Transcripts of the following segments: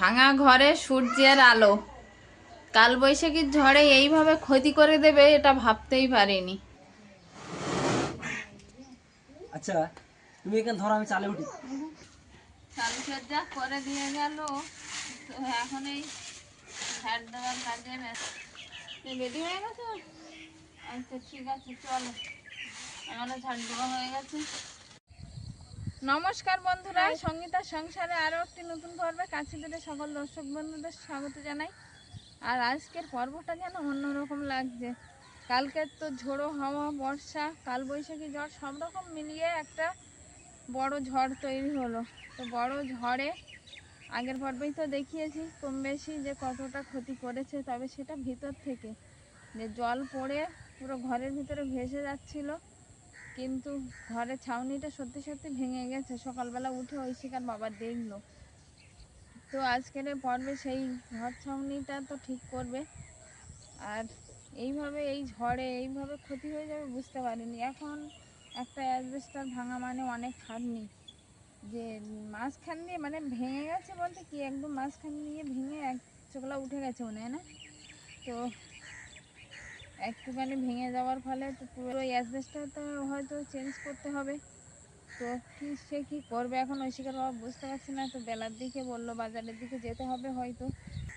ভাঙা ঘরে সূর্যের আলো। কাল বৈশাখীর ঝড়ে এইভাবে ক্ষতি করে দেবে এটা ভাবতেই পারিনি। আচ্ছা তুমি এখানে ধরো আমি চালে উঠি। সাজসজ্জা করে দিয়ে গেল। তো এখন এই ঝাড় দেওয়ার কাজে রেডি হয়ে গেছে? আচ্ছা ঠিক আছে চলো। আমারও ঝাড় দেওয়া হয়ে গেছে। নমস্কার বন্ধুরা সঙ্গীতা সংসারে আরও একটি নতুন পর্বে কাছে দূরে সকল দর্শক বন্ধুদের স্বাগত জানাই। আর আজকের পর্বটা যেন অন্যরকম লাগছে। কালকের তো ঝোড়ো হাওয়া বর্ষা কালবৈশাখী ঝড় সব রকম মিলিয়ে একটা বড় ঝড় তৈরি হলো। তো বড় ঝড়ে আগের পর্বেই তো দেখিয়েছি কম বেশি যে কতটা ক্ষতি করেছে তবে সেটা ভিতর থেকে। যে জল পড়ে পুরো ঘরের ভিতরে ভেসে যাচ্ছিল কিন্তু ঘরের ছাউনিটা সত্যি সত্যি ভেঙে গেছে। সকালবেলা উঠে ঐশিকার বাবা দেখল। তো আজকের পর্বে সেই ঘর ছাউনিটা তো ঠিক করবে। আর এইভাবে এই ঝড়ে এইভাবে ক্ষতি হয়ে যাবে বুঝতে পারিনি। এখন একটা অ্যাসবেস্টার ভাঙা মানে অনেক খাটনি। যে মাঝখান দিয়ে মানে ভেঙে গেছে বলতে কি, একদম মাঝখান দিয়ে ভেঙে এক চোখলা উঠে গেছে মনে হয় না? তো একটুখানি ভেঙে যাওয়ার ফলে তো পুরো অ্যাসবেস্টারটা হয়তো চেঞ্জ করতে হবে। তো কি সে কি করবে এখন? ঐশিকার বাবা বুঝতে পারছি না, তো বেলার দিকে বলল, বাজারের দিকে যেতে হবে হয়তো।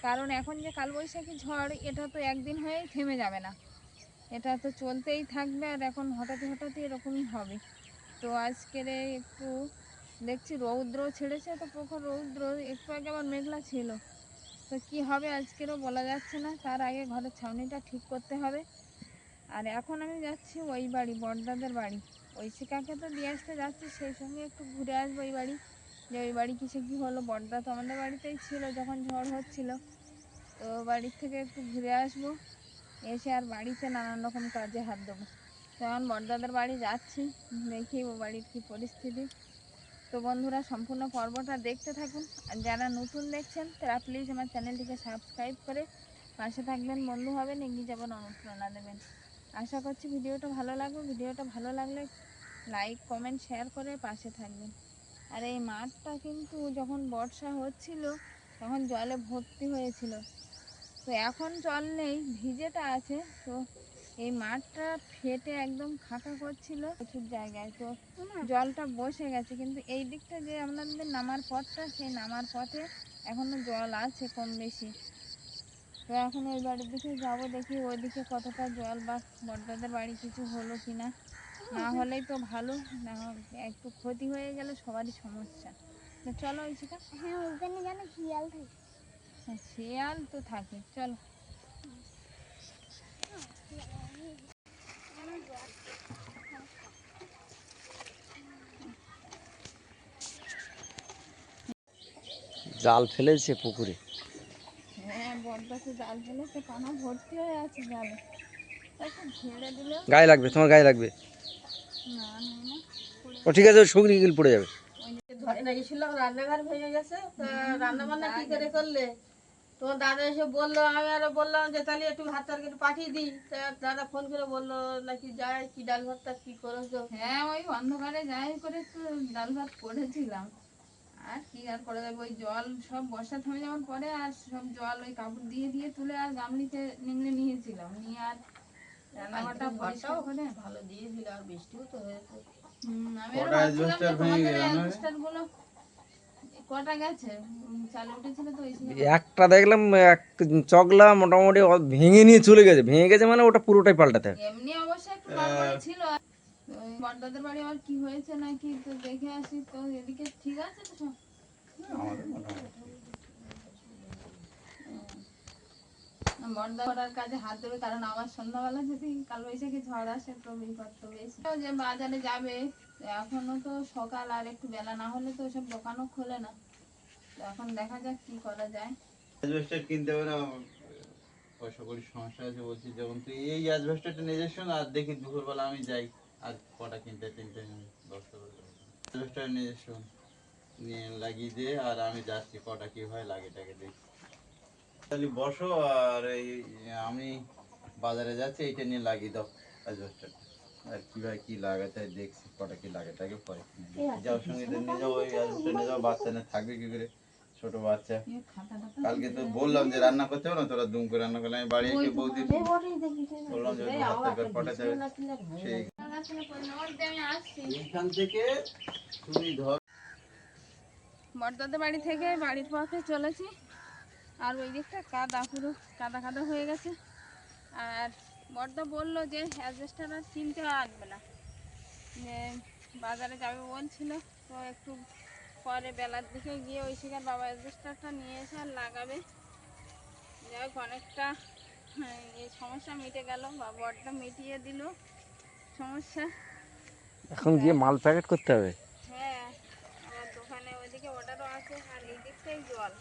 কারণ এখন যে কালবৈশাখী ঝড়, এটা তো একদিন হয়েই থেমে যাবে না। এটা তো চলতেই থাকবে আর এখন হঠাৎ হঠাৎই এরকমই হবে। তো আজকের একটু দেখছি, রৌদ্র ছেড়েছে তো প্রখর রৌদ্র, একটু আগে আবার মেঘলা ছিল। তো কি হবে আজকেরও বলা যাচ্ছে না। তার আগে ঘরের ছাউনিটা ঠিক করতে হবে। আর এখন আমি যাচ্ছি ওই বাড়ি, বড়দাদের বাড়ি। ওই শিকাকে তো দিয়ে আসতে যাচ্ছি, সেই সঙ্গে একটু ঘুরে আসব ওই বাড়ি। যে ওই বাড়ি কিসে কী হলো, বড়দা তো আমাদের বাড়িতেই ছিল যখন ঝড় হচ্ছিল। তো বাড়ির থেকে একটু ঘুরে আসব। এসে আর বাড়িতে নানান রকম কাজে হাত দেবো। তো এখন বড়দাদের বাড়ি যাচ্ছি, দেখি ও বাড়ির কী পরিস্থিতি। তো বন্ধুরা, সম্পূর্ণ পর্বটা দেখতে থাকুন। আর যারা নতুন দেখছেন, তারা প্লিজ আমার চ্যানেলটিকে সাবস্ক্রাইব করে পাশে থাকবেন। বন্ধু হবেন, এগিয়ে যাবেন, অনুপ্রেরণা দেবেন। আশা করছি ভিডিওটা ভালো লাগবে। ভিডিওটা ভালো লাগলে লাইক কমেন্ট শেয়ার করে পাশে থাকবেন। আর এই মাঠটা কিন্তু যখন বর্ষা হচ্ছিল, তখন জলে ভর্তি হয়েছিল। তো এখন জল নেই, ভিজেটা আছে। তো এই মাঠটা ফেটে একদম ফাঁকা করছিল প্রচুর জায়গায়। তো জলটা বসে গেছে কিন্তু এই দিকটা যে আপনাদের নামার পথটা সেই নামার পথে এখনও জল আছে কম বেশি। তো এখন ওই বাড়ির দিকে যাব দেখি ওইদিকে কতটা জল বা বড়দাদের বাড়ি কিছু হলো কিনা। না না হলেই তো ভালো না একটু ক্ষতি হয়ে গেলে সবারই সমস্যা। তো চলো ঐশিকা হ্যাঁ ওখানে যেন শিয়াল থাকে। হ্যাঁ, শিয়াল তো থাকে। চলো জাল ফেলেছে পুকুরে হ্যাঁ বড়দাতে জাল ফেলেছে পানা ভর্তি হয়ে আছে জালে একটু ঝেড়ে দিলেও গায়ে লাগবে তোমার গায়ে লাগবে? না না ও ঠিক আছে শুকনি গিল পড়ে যাবে। রান্নাঘর ভেঙে গেছে রান্না বান্না কি করে করলে? তোমার দাদা এসে বলল আমি আরও বললাম যে তাহলে একটু ভাত তরকারি পাঠিয়ে দিই। তা দাদা ফোন করে বলল নাকি যায় কি ডাল ভাতটা কি করেছ? হ্যাঁ ওই অন্ধকারে যাই করে তো ডাল ভাত করেছিলাম। আর কি আর করে দেবো ওই জল সব বর্ষা থেমে যাওয়ার পরে আর সব জল ওই কাপড় দিয়ে দিয়ে তুলে আর গামলিতে নিংড়ে নিয়েছিলাম। নিয়ে আর রান্নাঘরটা পরিষ্কার করে। ভালো দিয়েছিল আর বৃষ্টিও তো হয়েছে। হুম, আমি আরও ভাবছিলাম যে তোমাদেরগুলো কটা গেছে? উম, উঠেছিল তো একটা দেখলাম এক চগলা মোটামুটি ভেঙে নিয়ে চলে গেছে। ভেঙে গেছে মানে ওটা পুরোটাই পাল্টাতে। এমনি অবশ্যই একটু ছিল। ওই বাড়ি আর কি হয়েছে নাকি তো দেখে আসি। তো এদিকে ঠিক আছে তো সব? বড়দা করার কাজে হাত দেবে, কারণ আমার সন্ধ্যাবেলা যদি কাল বৈশাখী ঝড় আসে, তো বেশি যে বাজারে যাবে, এখনও তো সকাল আর একটু বেলা, না হলে তো সব দোকানও খোলে না। এখন দেখা যাক কি করা যায়। অ্যাজবেস্টার কিনতে করি সমস্যা বলছি তুই এই অ্যাজবেস্টারটা আর দেখি দুপুরবেলা আমি যাই, আর কটা কিনতে, তিনটে অ্যাজবেস্টার লাগিয়ে দিয়ে আর আমি যাচ্ছি, কটা কি হয় লাগে টাকে দেখি তাহলে বসো আর এই আমি বাজারে যাচ্ছি এইটা নিয়ে লাগিয়ে দাও আর কীভাবে কি লাগাতে হয় দেখছি কটা কি লাগাতে আগে পরে সঙ্গে নিয়ে যাব ওই অ্যাজবেস্টার নিয়ে যাব বাচ্চা নিয়ে থাকবে কি করে ছোট বাচ্চা। কালকে তো বললাম যে রান্না করতে হবে না তোরা দুম করে রান্না করলে আমি বাড়ি এসে বৌদি বললাম যে হবে। সেই। আমি থেকে তুমি ধর বড়দাদের বাড়ি থেকে বাড়ির পথে চলেছি। আর ওই দিকটা কাদা পুরো কাদা কাদা হয়ে গেছে। আর বড়দা বলল যে অ্যাডজাস্টার আর কিনতে আসবে না। যে বাজারে যাবে বলছিল তো একটু পরে বেলার দিকে গিয়ে ওই শিকার বাবা অ্যাডজাস্টারটা নিয়ে এসে আর লাগাবে। যাই হোক অনেকটা হ্যাঁ, এই সমস্যা মিটে গেল বা বড়টা মিটিয়ে দিল সমস্যা। এখন গিয়ে মাল প্যাকেট করতে হবে? হ্যাঁ আমার দোকানে ওইদিকে অর্ডারও আছে আর এই দিকটাই জল।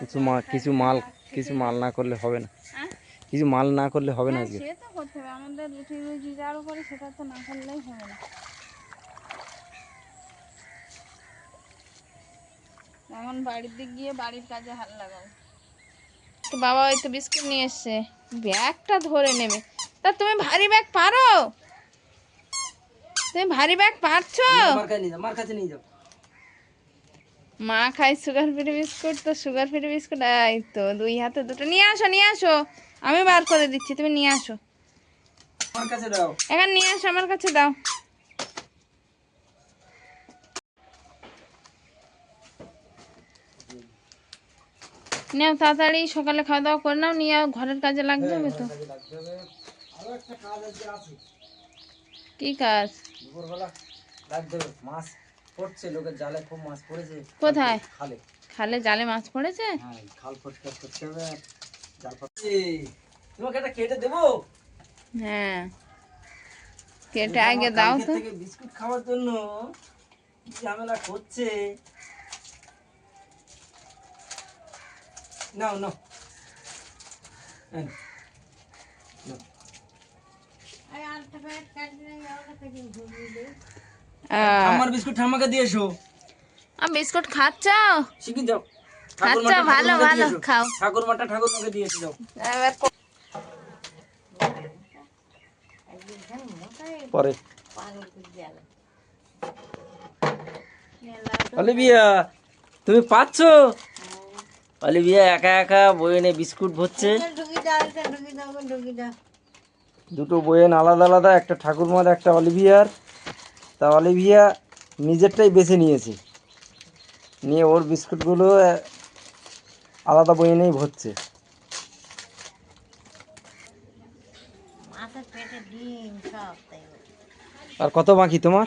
কিছু কিছু মাল কিছু মাল না করলে হবে না। হ্যাঁ? কিছু মাল না করলে হবে না আজকে। সে তো করতে হবে। আমাদের রুটি রুজি যার উপরে সেটা তো না করলেই হবে না। এখন বাড়ির দিক গিয়ে বাড়ির কাজে হাল লাগাবো। তো বাবা ওই তো বিস্কুট নিয়ে এসছে। ব্যাগটা ধরে নেবে। তা তুমি ভারী ব্যাগ পারো? তুমি ভারী ব্যাগ পারছ? আমার কাছে নিয়ে যাও। মা খায় সুগার ফ্রি বিস্কুট তো সুগার ফ্রি বিস্কুট এই তো দুই হাতে দুটো। নিয়ে আসো নিয়ে আসো। আমি বার করে দিচ্ছি তুমি নিয়ে আসো। আমার কাছে দাও। এখন নিয়ে আসো আমার কাছে দাও। নাও তাড়াতাড়ি সকালে খাওয়া দাওয়া করে নাও নিয়ে আর ঘরের কাজে লাগবে হবে তো। আরও একটা কাজ আছে। কি কাজ? দুপুরবেলা লাগবে মাছ। পড়ছে লোকের জালে খুব মাছ পড়েছে। কোথায়? খালে। খালে জালে মাছ পড়েছে? হ্যাঁ খাল পরিষ্কার করতে হবে জাল পাতা তোমাকে একটা কেটে দেবো? হ্যাঁ। কেটে আগে দাও তো। বিস্কুট খাওয়ার জন্য ঝামেলা করছে? নাও নাও। এই নাও। আহ, আমার বিস্কুট ঠাম্মাকে দিয়ে এসো। আম বিস্কুট খাচ্ছ? শিখে যাও খাচ্ছ ভালো ভালো। খাও। ঠাকুরমাটা ঠাকুরমাকে দিয়ে এসো যাও। পরে। অলিভিয়া তুমি পাচ্ছ? অলিভিয়া একা একা বইনে বিস্কুট ভরছে। দুটো বইয়েন আলাদা আলাদা একটা ঠাকুরমার একটা অলিভিয়ার। তা অলিভিয়া নিজেরটাই বেছে নিয়েছে। নিয়ে ওর বিস্কুটগুলো আলাদা বইয়েনেই ভরছে। আর কত বাকি তোমার?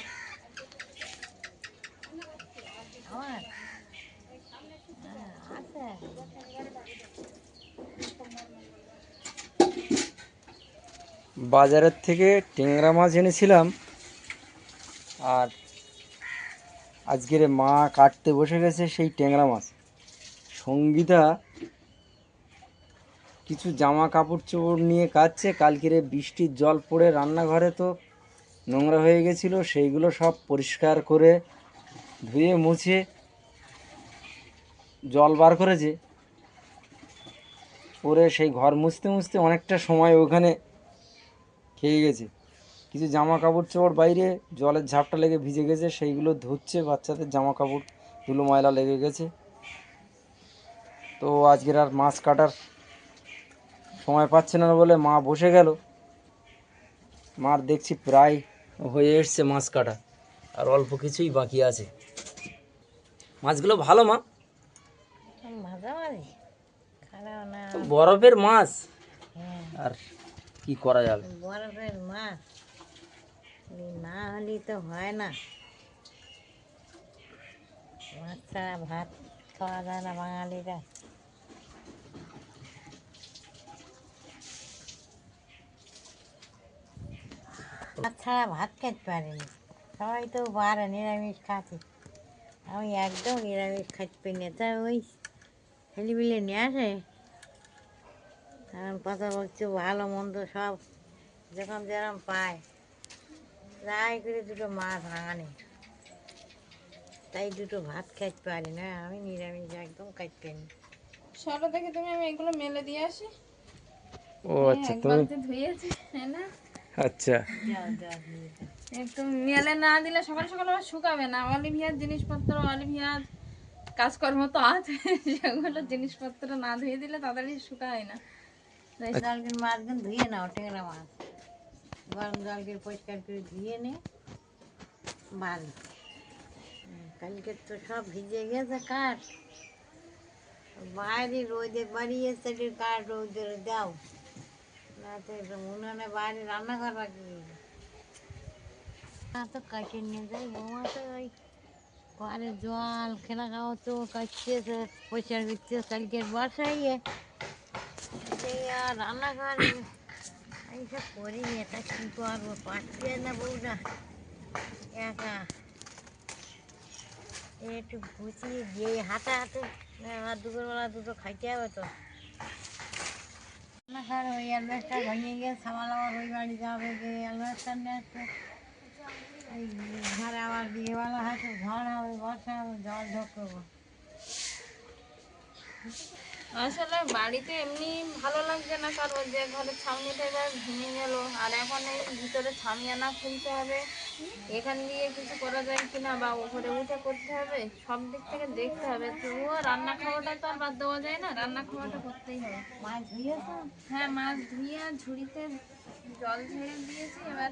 বাজারের থেকে টেংরা মাছ এনেছিলাম। আর আজকের মা কাটতে বসে গেছে সেই ট্যাংরা মাছ। সঙ্গীতা কিছু জামা কাপড় চোপড় নিয়ে কাটছে কালকের বৃষ্টির জল পড়ে রান্নাঘরে তো নোংরা হয়ে গেছিল, সেইগুলো সব পরিষ্কার করে ধুয়ে মুছে জল বার করেছে। পরে সেই ঘর মুছতে মুছতে অনেকটা সময় ওখানে খেয়ে গেছে। কিছু জামা কাপড় চোপড় বাইরে জলের ঝাপটা লেগে ভিজে গেছে সেইগুলো ধুচ্ছে বাচ্চাদের জামা কাপড় ধুলো ময়লা লেগে গেছে। তো আজকের আর মাছ কাটার সময় পাচ্ছে না বলে মা বসে গেল। মার দেখছি প্রায় হয়ে এসছে মাছ কাটা আর অল্প কিছুই বাকি আছে। মাছগুলো ভালো মা? বরফের মাছ? আর কি করা যাবে? বরফের মাছ। না হলে তো হয় না। মাছ ছাড়া ভাত খাওয়া যায় না বাঙালিরা। মাছ ছাড়া ভাত খেতে পারিনি। সবাই তো পারে নিরামিষ খাচ্ছে। আমি একদম নিরামিষ খাইতে পারি না। তা ওই ছেলেপিলে নিয়ে আসে। তখন কথা বলছে ভালো মন্দ সব যখন যেরকম পায়। যাই করে দুটো মাছ আনে তাই দুটো ভাত খাইতে পারি না আমি নিরামিষ একদম খাইতে পারি না। সরো দেখে তুমি আমি এগুলো মেলে দিয়ে আসি। ও আচ্ছা তুমি ধুয়েছি হ্যাঁ না? আচ্ছা। একটু মেলে না দিলে সকাল সকাল আবার শুকাবে না। অলিভিয়ার জিনিসপত্র অলিভিয়ার কাজকর্ম তো আছে সেগুলো জিনিসপত্র না ধুয়ে দিলে তাড়াতাড়ি শুকায় না। তাই জলকে মাছগুলো ধুয়ে নাও টেংরা মাছ। গরম জলকে পরিষ্কার করে ধুয়ে নে ভালো হুম, কালকে তো সব ভিজে গেছে কাঠ বাইরে রোদে বাড়িয়েছে কাঠ রোদে দাও না তো উনুনে বাইরে রান্নাঘর রাখি না তো কাটিয়ে নিয়ে যাই আমার তো ওই ঘরে জল খেলা খাওয়া তো কাটছে পরিষ্কার করছে কালকের বর্ষায় এই আর রান্নাঘর এইসব করি এটা কি করব পারছে না বউটা একা। একটু গুছিয়ে দিয়ে হাতে হাতে আর দুপুরবেলা দুটো খাইতে হবে তো। রান্নাঘর ওই অ্যালবেস্টার ভেঙে গিয়ে সামাল আবার ওই বাড়ি যাবে যে অ্যালবেস্টার নিয়ে আসছে ওই ঘরে আবার বিয়েবেলা হয়তো ঝড় হবে, বর্ষা হবে, জল ঢোকবো। আসলে বাড়িতে এমনি ভালো লাগছে না কারণ যে ঘরের ছাউনিটা এবার ভেঙে গেল আর এখন এই ভিতরে ছামিয়ানা খুলতে হবে। এখান দিয়ে কিছু করা যায় কিনা বা উপরে উঠে করতে হবে সব দিক থেকে দেখতে হবে। তবুও রান্না খাওয়াটা তো আর বাদ দেওয়া যায় না রান্না খাওয়াটা করতেই হবে। মাছ ধুয়েছো হ্যাঁ মাছ ধুয়ে ঝুড়িতে জল ঝেড়ে দিয়েছি এবার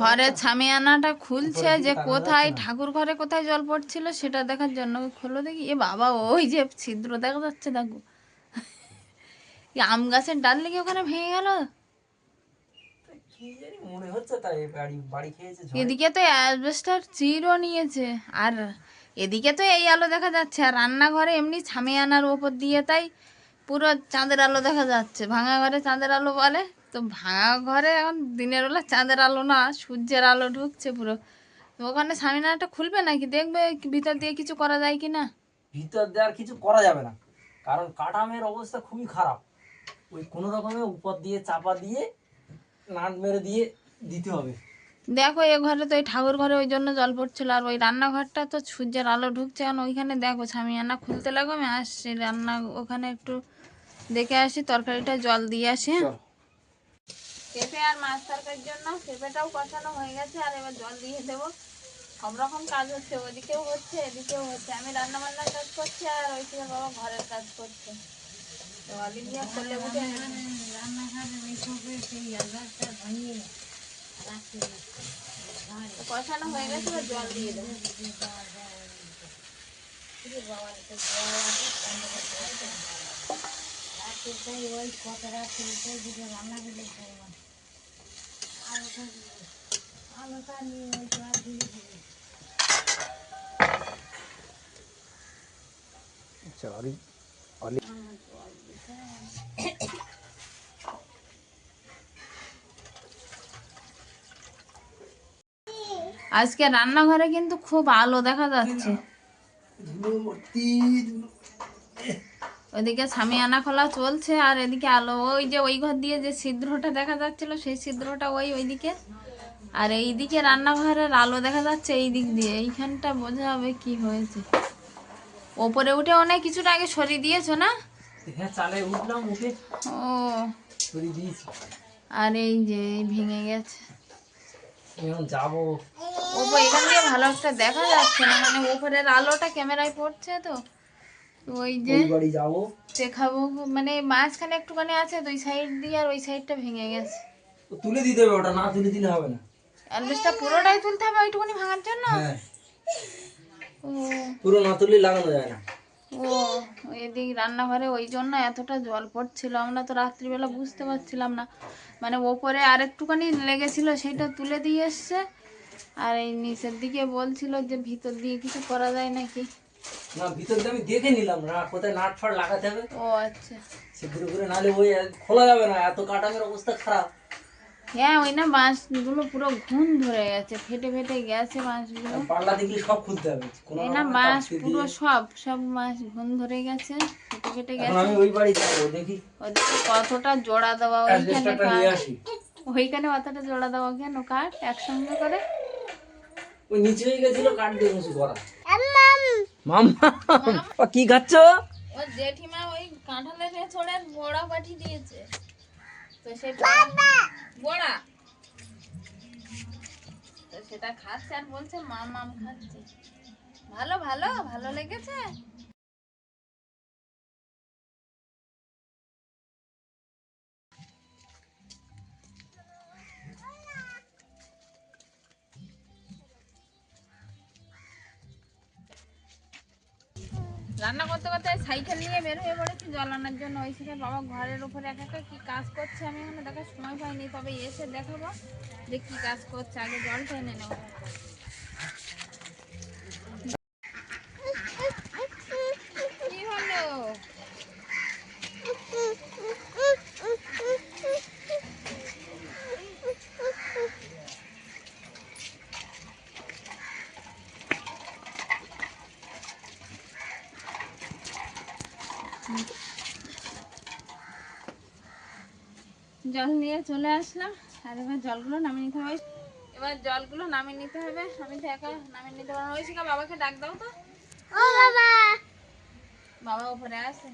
ঘরে ছামিয়ানাটা খুলছে যে কোথায় ঠাকুর ঘরে কোথায় জল পড়ছিল সেটা দেখার জন্য খুললো দেখি এ বাবা ওই যে ছিদ্র দেখা যাচ্ছে দেখো। আম গাছের ডাল লেগে ওখানে ভেঙে গেল। এদিকে তো অ্যাসবেস্টার চিরও নিয়েছে আর এদিকে তো এই আলো দেখা যাচ্ছে আর রান্নাঘরে এমনি ছামিয়ানার ওপর দিয়ে তাই পুরো চাঁদের আলো দেখা যাচ্ছে ভাঙা ঘরে চাঁদের আলো বলে। তো ভাঙা ঘরে এখন দিনের বেলা চাঁদের আলো না সূর্যের আলো ঢুকছে পুরো। ওখানে ছামিয়ানাটা খুলবে নাকি? দেখবে ভিতর দিয়ে কিছু করা যায় কি না? ভিতর দেওয়ার কিছু করা যাবে না। কারণ কাঠামের অবস্থা খুবই খারাপ। ওই কোনো রকমে উপর দিয়ে চাপা দিয়ে নাট মেরে দিয়ে দিতে হবে। দেখো এ ঘরে তো এই ঠাকুর ঘরে ওই জন্য জল পড়ছিল। আর ওই রান্নাঘরটা তো সূর্যের আলো ঢুকছে। এখন ওইখানে দেখো ছামিয়ানা খুলতে লাগবে। আমি আসছি রান্না ওখানে একটু দেখে আসি। তরকারিটা জল দিয়ে আসি হ্যাঁ? পেঁপে আর মাছ তরকারির জন্য পেঁপেটাও কষানো হয়ে গেছে আর এবার জল দিয়ে দেবো। সব রকম কাজ হচ্ছে ওদিকেও হচ্ছে এদিকেও হচ্ছে। আমি রান্না বান্নার কাজ করছি আর ওই থেকে বাবা ঘরের কাজ করছে। তো অলিভিয়া করলে উঠে কষানো হয়ে গেছে এবার জল দিয়ে দেবো। ওই রান্না করে আলুটা নিয়ে আজকে রান্নাঘরে কিন্তু খুব আলো দেখা যাচ্ছে। ওইদিকে সামিয়ানা খোলা চলছে আর এদিকে আলো ওই যে ওই ঘর দিয়ে যে ছিদ্রটা দেখা যাচ্ছিল সেই ছিদ্রটা ওই ওইদিকে। আর এইদিকে রান্নাঘরের আলো দেখা যাচ্ছে এই দিক দিয়ে। এইখানটা বোঝা হবে কি হয়েছে। ওপরে উঠে অনেক কিছুটা আগে সরিয়ে দিয়েছ না? হ্যাঁ ও। আর এই যে ভেঙে গেছে। যাব। ওপর এখান দিয়ে ভালো একটা দেখা যাচ্ছে না মানে ওপরের আলোটা ক্যামেরায় পড়ছে তো। ওই যে বাড়ি যাব। দেখাবো মানে মাঝখানে একটুখানি আছে ওই সাইড দিয়ে আর ওই সাইডটা ভেঙে গেছে। তুলে দিতে হবে ওটা না তুলে দিলে হবে না। অ্যালবেসটা পুরোটাই তুলতে হবে ওইটুকুনি ভাঙার জন্য? হ্যাঁ। ও। পুরো না তুললে লাগানো যায় না। ও এদিক রান্নাঘরে ওই জন্য এতটা জল পড়ছিল আমরা তো রাত্রিবেলা বুঝতে পারছিলাম না। মানে ওপরে আর একটুখানি লেগেছিল সেটা তুলে দিয়ে এসছে। আর এই নিচের দিকে বলছিল যে ভিতর দিয়ে কিছু করা যায় নাকি? না ভিতর আমি দেখে নিলাম না কোথায় নাট ফাট লাগাতে হবে। ও আচ্ছা। নালে ওই খোলা যাবে না এত কাটামের অবস্থা খারাপ। হ্যাঁ ওই না বাঁশগুলো পুরো ঘুম ধরে গেছে ফেটে ফেটে গেছে বাঁশগুলো। পাল্লা দেখলে সব খুলতে হবে কোনো না বাঁশ পুরো সব সব বাঁশ ঘুম ধরে গেছে ফেটে ফেটে গেছে। আমি ওই বাড়ি যাব দেখি। ওদিকে কতটা জোড়া দেওয়া ওইখানে ওইখানে অতটা জোড়া দেওয়া কেন কাঠ একসঙ্গে করে? ওই নিচে হয়ে গেছিল কাঠ দিয়ে মুছে করা মাম্মা ও কি খাচ্ছ? ওর জেঠিমা ওই কাঁঠালের ছোড়ের বড়া পাঠিয়ে দিয়েছে। তো সেই বড়া। তো সেটা খাচ্ছে আর বলছে মাম মাম খাচ্ছে। ভালো ভালো ভালো লেগেছে? রান্না করতে করতে সাইকেল নিয়ে বের হয়ে পড়েছি জল আনার জন্য। ওই সেখানে বাবা ঘরের উপরে এক একটা কী কাজ করছে আমি এখানে দেখার সময় পাইনি। তবে এসে দেখাবো যে কী কাজ করছে। আগে জলটা এনে নেব কি হলো জল নিয়ে চলে আসলাম। আর এবার জলগুলো নামিয়ে নিতে হবে। এবার জলগুলো নামিয়ে নিতে হবে। আমি তো একা নামিয়ে নিতে পারব ওই শিখা বাবাকে ডাক দাও তো। ও বাবা। বাবা উপরে আছে।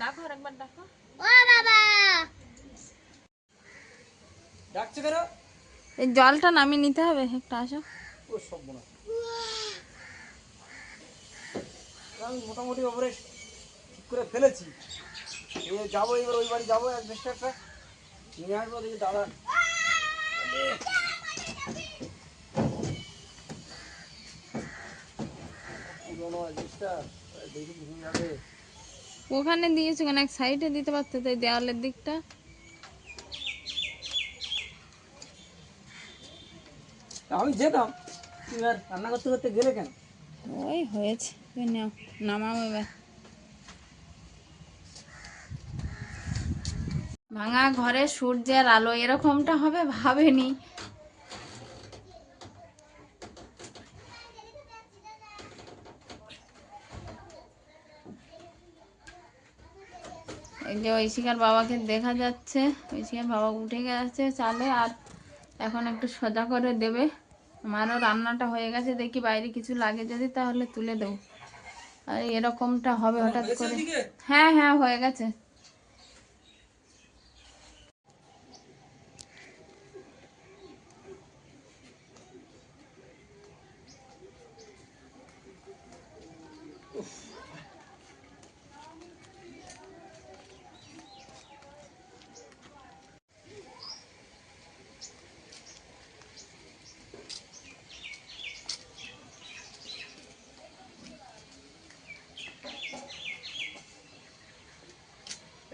ডাকো আর একবার ডাকো। ও বাবা। ডাকছো কেন? এই জলটা নামিয়ে নিতে হবে। একটু আসো। ও সব মনে আমি মোটামুটি ওপরে ঠিক করে ফেলেছি। এ যাব এবার ওই বাড়ি যাব অ্যাডজাস্টারটা নিয়ে আসব দেখি দাদা। পুরোনো দেখি ভেঙে যাবে। ওখানে দিয়েছ কেন? এক সাইডে দিতে পারতো তো এই দেওয়ালের দিকটা। আমি যেতাম তুমি আর রান্না করতে করতে গেলে কেন? ওই হয়েছে নামাও এবার। ভাঙা ঘরে সূর্যের আলো এরকমটা হবে? ভাবেনি। এই যে ঐশিকার বাবাকে দেখা যাচ্ছে। ঐশিকার বাবা উঠে গেছে চালে আর এখন একটু সোজা করে দেবে। আমারও রান্নাটা হয়ে গেছে দেখি বাইরে কিছু লাগে যদি তাহলে তুলে দেবো। আর এরকমটা হবে হঠাৎ করে। হ্যাঁ হ্যাঁ হয়ে গেছে।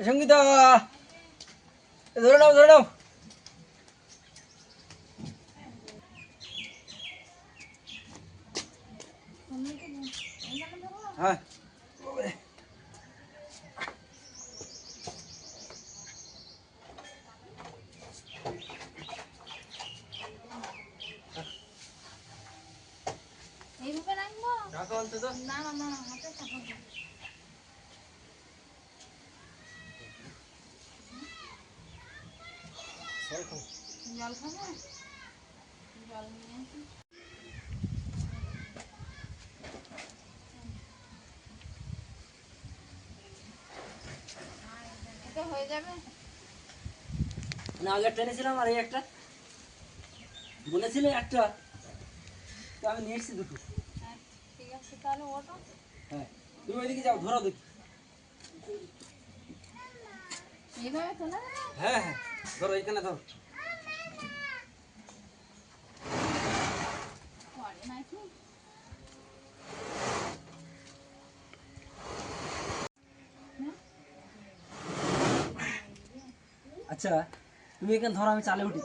এ সঙ্গীতা এ ধরে নাও ধরে নাও হ্যাঁ এইভাবে রাখব রাখো অন্তত না না না হাতে চাপাবো জল খাব জল নিয়ে আসি হয়ে যাবে না আগে আর এই একটা। বলেছিলে একটা। তো আমি নিয়ে এসেছি দুটো। ঠিক আছে তাহলে ওটা হ্যাঁ তুমি ওইদিকে যাও ধরো দেখি। এইভাবে যাবে? হ্যাঁ হ্যাঁ ধরো এখানে ধরো পরে নাকি আচ্ছা তুমি এখানে ধরো আমি চালে উঠি।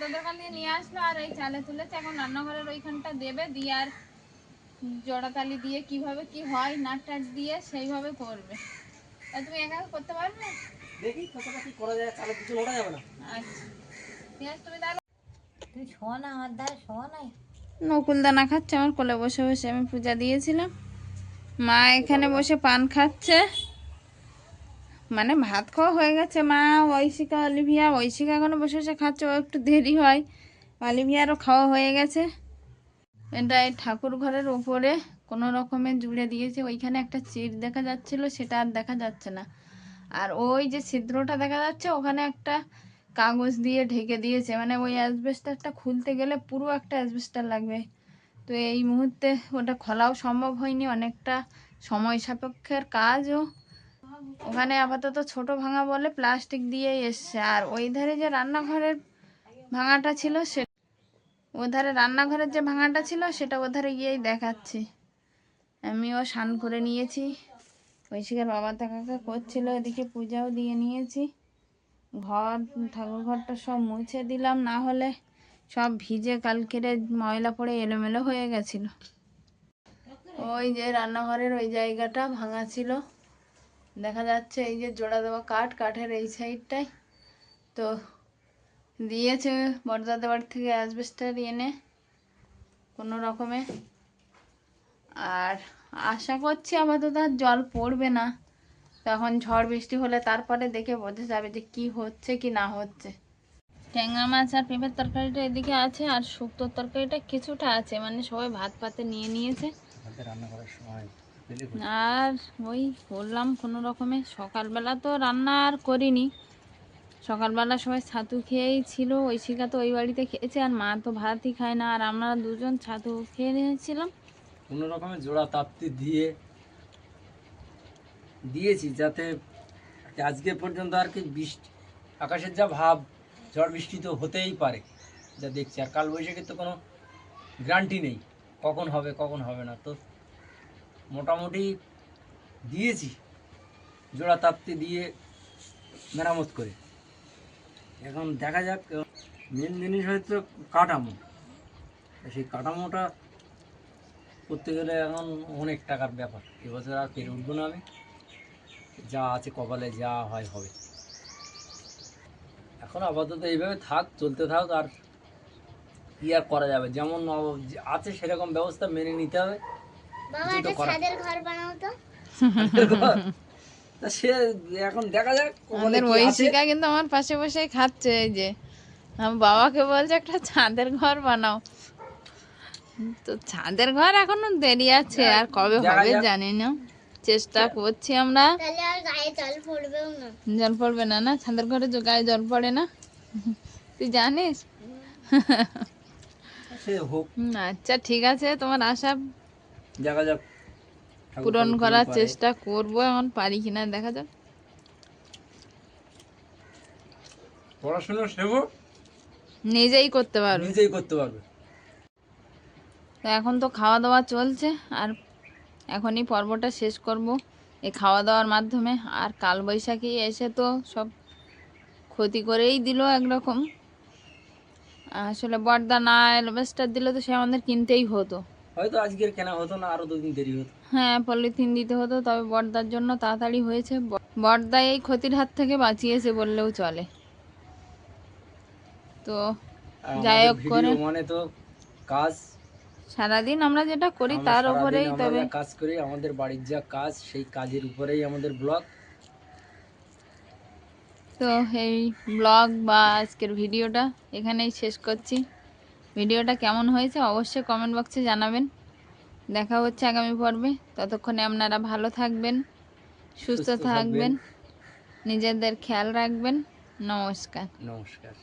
তো দোকান দিয়ে নিয়ে আসলো আর এই চালে তুলেছে। এখন রান্নাঘরের ওইখানটা দেবে দিয়ে আর জোড়াতালি দিয়ে কীভাবে কি হয় নাট টাট দিয়ে সেইভাবে করবে। তা তুমি একা করতে পারবে? দেখি কতটা কি করা যায় চালের কিছু ওঠা যাবে না। আচ্ছা। ঠিক আছে তুমি তাহলে তুই শো না আমার দ্বারা শো নাই নকুল দানা খাচ্ছে আমার কোলে বসে বসে আমি পূজা দিয়েছিলাম। মা এখানে বসে পান খাচ্ছে। মানে ভাত খাওয়া হয়ে গেছে মা ঐশিকা অলিভিয়া। ঐশিকা এখনও বসে বসে খাচ্ছে ও একটু দেরি হয়। অলিভিয়ারও খাওয়া হয়ে গেছে। এটা এই ঠাকুর ঘরের ওপরে কোনো রকমে জুড়ে দিয়েছে। ওইখানে একটা চিট দেখা যাচ্ছিল, সেটা আর দেখা যাচ্ছে না। আর ওই যে ছিদ্রটা দেখা যাচ্ছে, ওখানে একটা কাগজ দিয়ে ঢেকে দিয়েছে। মানে ওই অ্যাসবেস্টারটা খুলতে গেলে পুরো একটা অ্যাসবেস্টার লাগবে। তো এই মুহূর্তে ওটা খোলাও সম্ভব হয়নি, অনেকটা সময় সাপেক্ষের কাজও। ওখানে আপাতত ছোট ভাঙা বলে প্লাস্টিক দিয়ে এসছে। আর ওই ধারে যে রান্নাঘরের ভাঙাটা ছিল, সে ওধারে রান্নাঘরের যে ভাঙাটা ছিল, সেটা ওধারে গিয়েই দেখাচ্ছি। আমিও স্নান করে নিয়েছি। ঐশিকার বাবা কাকা করছিল, এদিকে পূজাও দিয়ে নিয়েছি। ঘর ঠাকুর ঘরটা সব মুছে দিলাম, না হলে সব ভিজে কালকেরে ময়লা পড়ে এলোমেলো হয়ে গেছিল। ওই যে রান্নাঘরের ওই জায়গাটা ভাঙা ছিল। দেখা যাচ্ছে এই যে জোড়া দেওয়া কাঠ, কাঠের এই সাইডটাই। তো দিয়েছে বড়দাদের বাড়ি থেকে অ্যাসবেস্টার এনে কোনো রকমে। আর আশা করছি আপাতত আর জল পড়বে না। তখন ঝড় বৃষ্টি হলে তারপরে দেখে বোঝা যাবে যে কি হচ্ছে কি না হচ্ছে। ট্যাংরা মাছ আর পেঁপের তরকারিটা এদিকে আছে আর শুক্তোর তরকারিটা কিছুটা আছে। মানে সবাই ভাত পাতে নিয়ে নিয়েছে। আর ওই করলাম কোনো রকমে সকালবেলা তো রান্না আর করিনি। সকালবেলা সবাই ছাতু খেয়েই ছিল, ওই ঐশিকা তো ওই বাড়িতে খেয়েছে, আর মা তো ভাতই খায় না, আর আমরা দুজন ছাতু খেয়ে নিয়েছিলাম। কোনো রকমের জোড়া তাপ্তি দিয়ে, দিয়েছি যাতে আজকে পর্যন্ত আর কি বৃষ্টি, আকাশের যা ভাব, ঝড় বৃষ্টি তো হতেই পারে, যা দেখছি। আর কাল বৈশাখীর তো কোনো গ্যারান্টি নেই, কখন হবে কখন হবে না। তো মোটামুটি দিয়েছি, জোড়া তাপ্তি দিয়ে মেরামত করে। এখন দেখা যাক মেন জিনিস হয়তো কাঠামো। সেই কাঠামোটা করতে গেলে এখন অনেক টাকার ব্যাপার। এবছর আর পেরে উঠবো না আমি। যা আছে কপালে যা হয় হবে। এখন আপাতত এইভাবে থাক চলতে থাক আর কি আর করা যাবে? যেমন আছে সেরকম ব্যবস্থা মেনে নিতে হবে। ঘর বানাও তা। সে এখন দেখা যাক আমাদের ঐশিকা কিন্তু আমার পাশে বসে খাচ্ছে এই যে। আমার বাবাকে বলছে একটা ছাদের ঘর বানাও। তো ছাদের ঘর এখনও দেরি আছে আর কবে হবে জানি না। চেষ্টা করছি আমরা। জল পড়বে না না? ছাদের ঘরে গায়ে জল পড়ে না। তুই জানিস? সে হোক। হুম, আচ্ছা ঠিক আছে তোমার আশা? দেখা যাক। পূরণ করার চেষ্টা করব এখন পারি কিনা দেখা যাক। পড়াশোনা সেবো নিজেই করতে পারবে। নিজেই করতে পারবে। তো এখন তো খাওয়া দাওয়া চলছে আর এখনই পর্বটা শেষ করব এই খাওয়া দাওয়ার মাধ্যমে। আর কাল বৈশাখী এসে তো সব ক্ষতি করেই দিল একরকম। আসলে বর্দা না এলভেস্টার দিলে তো সে আমাদের কিনতেই হতো। হয়তো আজকের কেনা হতো না আরও দুদিন দেরি হতো। হ্যাঁ পলিথিন দিতে হতো তবে বর্দার জন্য তাড়াতাড়ি হয়েছে। বর্দা এই ক্ষতির হাত থেকে বাঁচিয়েছে বললেও চলে। তো যাই হোক করে মানে তো কাজ। সারাদিন আমরা যেটা করি তার উপরেই তবে কাজ করি আমাদের বাড়ির যা কাজ সেই কাজের উপরেই আমাদের ব্লগ। তো এই ব্লগ বা আজকের ভিডিওটা এখানেই শেষ করছি। ভিডিওটা কেমন হয়েছে অবশ্যই কমেন্ট বক্সে জানাবেন। দেখা হচ্ছে আগামী পর্বে। ততক্ষণে আপনারা ভালো থাকবেন সুস্থ। থাকবেন নিজেদের খেয়াল রাখবেন। নমস্কার। নমস্কার।